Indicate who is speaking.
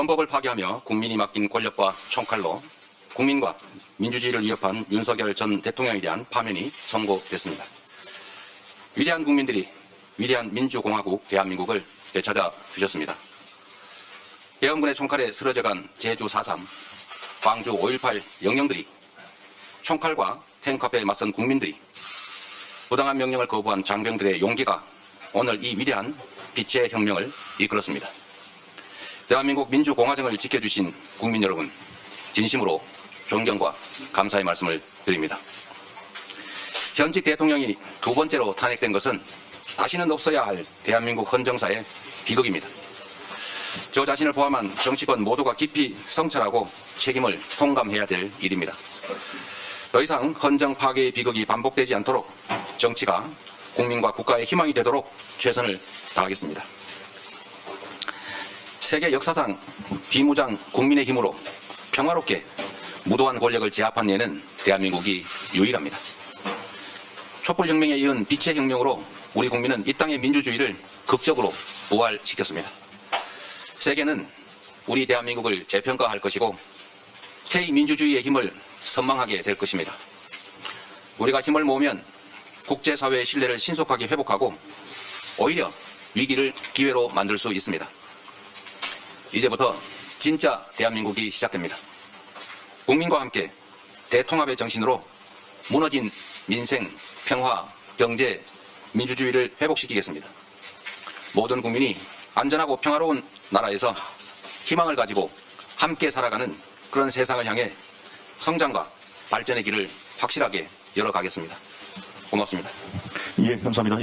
Speaker 1: 헌법을 파괴하며 국민이 맡긴 권력과 총칼로 국민과 민주주의를 위협한 윤석열 전 대통령에 대한 파면이 선고됐습니다. 위대한 국민들이 위대한 민주공화국 대한민국을 되찾아 주셨습니다. 대원군의 총칼에 쓰러져간 제주 4.3, 광주 5.18 영령들이 총칼과 탱크 앞에 맞선 국민들이 부당한 명령을 거부한 장병들의 용기가 오늘 이 위대한 빛의 혁명을 이끌었습니다. 대한민국 민주공화정을 지켜주신 국민 여러분, 진심으로 존경과 감사의 말씀을 드립니다. 현직 대통령이 두 번째로 탄핵된 것은 다시는 없어야 할 대한민국 헌정사의 비극입니다. 저 자신을 포함한 정치권 모두가 깊이 성찰하고 책임을 통감해야 될 일입니다. 더 이상 헌정 파괴의 비극이 반복되지 않도록 정치가 국민과 국가의 희망이 되도록 최선을 다하겠습니다. 세계 역사상 비무장 국민의 힘으로 평화롭게 무도한 권력을 제압한 예는 대한민국이 유일합니다. 촛불혁명에 이은 빛의 혁명으로 우리 국민은 이 땅의 민주주의를 극적으로 부활시켰습니다. 세계는 우리 대한민국을 재평가할 것이고 K민주주의의 힘을 선망하게 될 것입니다. 우리가 힘을 모으면 국제사회의 신뢰를 신속하게 회복하고 오히려 위기를 기회로 만들 수 있습니다. 이제부터 진짜 대한민국이 시작됩니다. 국민과 함께 대통합의 정신으로 무너진 민생, 평화, 경제, 민주주의를 회복시키겠습니다. 모든 국민이 안전하고 평화로운 나라에서 희망을 가지고 함께 살아가는 그런 세상을 향해 성장과 발전의 길을 확실하게 열어가겠습니다. 고맙습니다.
Speaker 2: 예, 감사합니다.